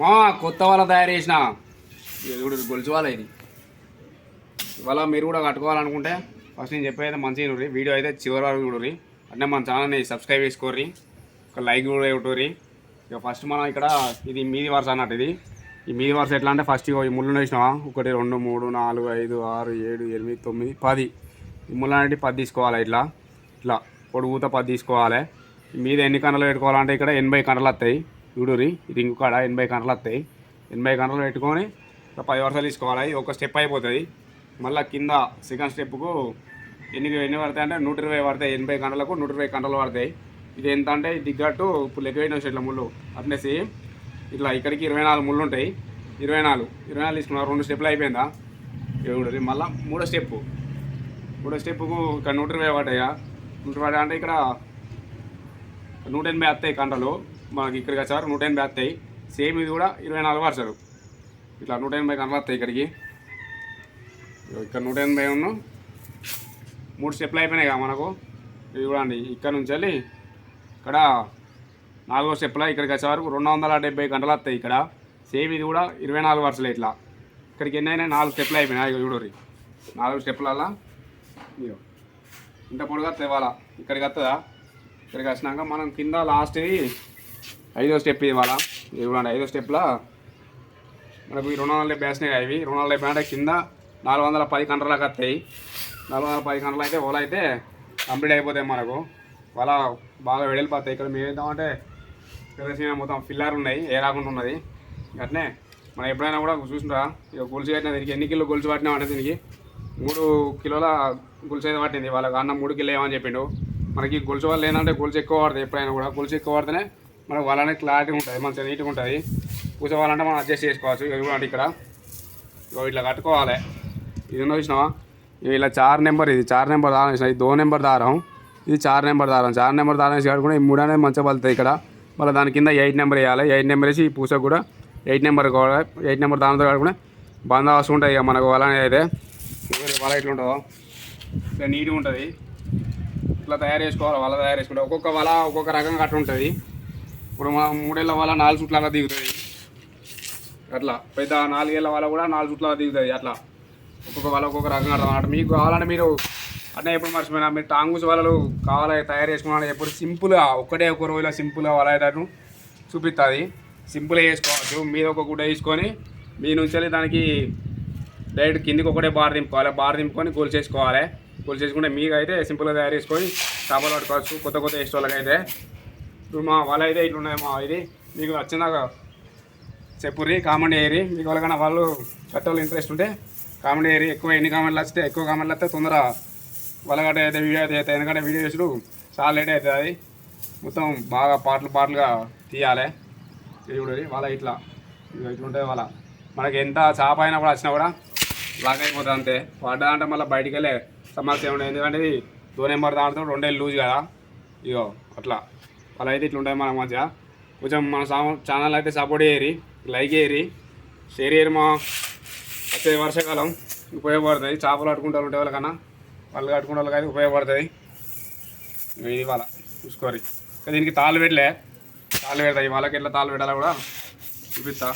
మా కొత్త వాళ్ళ తయారు చేసిన. ఇది గొలుసు వాళ్ళ ఇది. ఇవాళ మీరు కూడా కట్టుకోవాలనుకుంటే ఫస్ట్ నేను చెప్పేది మంచిగా చూడరి. వీడియో అయితే చివరి వరకు చూడరి. అంటే మన ఛానల్ని సబ్స్క్రైబ్ చేసుకోర్రి. ఒక లైక్ కూడా ఇవ్వటోరి ఇక ఫస్ట్ మనం ఇక్కడ ఇది మీది వరుస అన్నట్టు ఇది. ఈ మీది వరుస ఎట్లా అంటే ఫస్ట్ ఈ ముళ్ళు వేసినావా ఒకటి రెండు మూడు నాలుగు ఐదు ఆరు ఏడు ఎనిమిది తొమ్మిది పది. ఈ ముళ్ళు అనేవి పది తీసుకోవాలి ఇట్లా? ఇట్లా పొడుగుత పది తీసుకోవాలి. మీద ఎన్ని కండలు పెట్టుకోవాలంటే ఇక్కడ ఎనభై కండలు వస్తాయి. చూడురి ఇది ఇంకొక ఎనభై గంటలు వస్తాయి. ఎనభై గంటలు పెట్టుకొని ఒక పది వరుసలు తీసుకోవాలి. ఒక స్టెప్ అయిపోతుంది. మళ్ళీ కింద సెకండ్ స్టెప్కు ఎన్ని ఎన్ని పడతాయి అంటే నూట ఇరవై పడతాయి. ఎనభై గంటలకు నూట ఇరవై గంటలు పడతాయి. ఇది ఎంత అంటే దిగ్గట్టు ఇప్పుడు లెక్క వేయడం ఇట్లా ముళ్ళు. అట్నేసి ఇట్లా ఇక్కడికి ఇరవై నాలుగు ముళ్ళు ఉంటాయి. ఇరవై నాలుగు ఇరవై నాలుగు తీసుకున్నారు రెండు స్టెప్లు అయిపోయిందా? ఏడు మళ్ళీ మూడో స్టెప్పు మూడో స్టెప్కు ఇక్కడ నూట ఇరవై పడ్డాయా? నూట పడ్డా అంటే ఇక్కడ నూట ఎనభై వస్తాయి కంటలు మనకి ఇక్కడికి వచ్చారు నూట ఎనభై వస్తాయి సేమ్ ఇది కూడా ఇరవై నాలుగు వరుసలు. ఇట్లా నూట ఎనభై కనబడతాయి వస్తాయి ఇక్కడికి ఇక్కడ నూట ఎనభై ఉన్న. మూడు స్టెప్లు అయిపోయినాయి కదా మనకు. ఇది చూడండి ఇక్కడ నుంచి వెళ్ళి ఇక్కడ నాలుగో స్టెప్లో ఇక్కడికి వచ్చే వరకు రెండు వందల డెబ్బై గంటలు వస్తాయి ఇక్కడ. సేమ్ ఇది కూడా ఇరవై నాలుగు వరుసలు ఇట్లా. ఇక్కడికి ఎన్ని అయినాయి? నాలుగు స్టెప్లు అయిపోయినాయి. చూడరి నాలుగు స్టెప్లల్లా ఇంత పొడుగా తేవాలా ఇక్కడికి వస్తుందా? ఇక్కడికి వచ్చినాక మనం కింద లాస్ట్ ఐదో స్టెప్ ఇవాళ. ఇవ్వండి చూడండి ఐదో స్టెప్లో మనకు ఈ రెండు వందల డెబ్బై అవి రెండు వందల అంటే కింద నాలుగు వందల పది కంటలకు వస్తాయి. నాలుగు వందల పది కంటలు అయితే ఓలా అయితే కంప్లీట్ అయిపోతాయి మనకు. వాళ్ళ బాగా వెడలిపోతాయి ఇక్కడ మేము ఏంటంటే తెలిసిన మొత్తం ఫిల్లర్ ఉన్నాయి ఏ రాకుండా ఉన్నది. అట్నే మనం ఎప్పుడైనా కూడా చూసినా ఇక గొలుసు కట్టిన దీనికి ఎన్ని కిలో గొలుసు పట్టినా అంటే దీనికి మూడు కిలోల గొలుసు అయితే పట్టింది. వాళ్ళకి అన్నం మూడు కిలో ఏమని చెప్పిండు? మనకి గొలుసు వల్ల ఏంటంటే గొలుసు ఎక్కువ పడుతుంది ఎప్పుడైనా కూడా. గొలుసు ఎక్కువ పడితేనే మనకు వాళ్ళనే క్లారిటీ ఉంటుంది మంచిగా నీట్గా ఉంటుంది. కూర్చోవాలంటే మనం అడ్జస్ట్ చేసుకోవచ్చు. ఇవ్వండి ఇక్కడ. ఇగో ఇట్లా కట్టుకోవాలి. ఇది ఉన్నది చూసినావా? ఇగో ఇలా చార్ నెంబర్ ఇది చార్ నెంబర్ దారం వేసిన ఇది దో నెంబర్ దారం. ఇది చార్ నెంబర్ దారం. చార్ నెంబర్ దారం వేసి కట్టుకుంటే ఈ మూడు అనేది మంచిగా పలుతుంది ఇక్కడ. మళ్ళీ దాని కింద ఎయిట్ నెంబర్ వేయాలి. ఎయిట్ నెంబర్ వేసి ఈ పూసకు కూడా ఎయిట్ నెంబర్ కూడా ఎయిట్ నెంబర్ దానితో కట్టుకుంటే బందోబస్తు ఉంటుంది ఇక మనకు వల అనేది అయితే. వల ఎట్లా ఉంటుందో. ఇట్లా నీట్గా ఉంటుంది. ఇట్లా తయారు చేసుకోవాలి. వల తయారు చేసుకుంటే ఒక్కొక్క వల ఒక్కొక్క రకంగా కట్ట ఉంటుంది. ఇప్పుడు మనం మూడేళ్ళ వల్ల నాలుగు చుట్ల దిగుతుంది అట్లా. పెద్ద నాలుగేళ్ళ వల్ల కూడా నాలుగు చుట్ల దిగుతుంది అట్లా. ఒక్కొక్క వాళ్ళ ఒక్కొక్క రకంగా అన్నమాట. మీకు కావాలంటే మీరు అట్లా ఎప్పుడు మర్చిపోయినా మీరు టాంగుస్ వలలు కావాలి తయారు చేసుకున్నాను ఎప్పుడు సింపుల్గా ఒక్కటే ఒక రోజులో సింపుల్గా వల చూపిస్తుంది సింపుల్గా చేసుకోవచ్చు. మీద ఒక గుడ్డ వేసుకొని మీ నుంచి దానికి డైరెక్ట్ కిందికి ఒకటే బార్ దింపుకోవాలి. బార్ దింపుకొని గోల్ చేసుకోవాలి. గోల్ చేసుకుంటే మీకు అయితే సింపుల్గా తయారు చేసుకొని చేపలు పట్టుకోవచ్చు. కొత్త కొత్త వేస్ట్ అయితే ఇప్పుడు మా వల అయితే ఇట్లున్నాయి మా ఇది. మీకు వచ్చిందాక చెప్పుర్రి కామెంట్ చేయరి మీకు వాళ్ళకన్నా వాళ్ళు కట్టాలి ఇంట్రెస్ట్ ఉంటే కామెంట్ చేయరి ఎక్కువ ఎన్ని కామెంట్లు వస్తే ఎక్కువ కామెంట్లు వస్తే తొందర వాళ్ళగట్ట అయితే వీడియో అయితే అవుతాయి ఎందుకంటే వీడియో చేసుడు చాలా లేట్ అవుతుంది మొత్తం బాగా పాటలు పాటలుగా తీయాలి. చూడరి వాళ్ళ ఇట్లా. ఇదిగో ఇట్లుంటుంది వాళ్ళ. మనకి ఎంత చేప అయినా కూడా వచ్చినా కూడా లాగ్ అయిపోతుంది అంతే. పడ్డా అంటే మళ్ళీ బయటికి వెళ్ళే సమస్య ఉండదు ఎందుకంటే ఇది దో నెంబర్ దాంట్లో రెండేళ్ళు లూజ్ కదా. ఇగో అట్లా. అలా అయితే ఇట్లా మన మధ్య. కొంచెం మన ఛానల్ అయితే సపోర్ట్ చేయరి లైక్ చేయరి షేర్ చేయరు మా. వచ్చే వర్షాకాలం ఉపయోగపడుతుంది చేపలు కట్టుకుంటూ ఉంటే వాళ్ళకన్నా. వాళ్ళు కట్టుకునే వాళ్ళకి అయితే ఉపయోగపడుతుంది ఇది వాళ్ళ చూసుకోరి దీనికి తాళ్ళు పెట్టలే. తాళ్ళు పెడతాయి వాళ్ళకి ఎట్లా తాళ్ళు పెట్టాలో కూడా చూపిస్తా.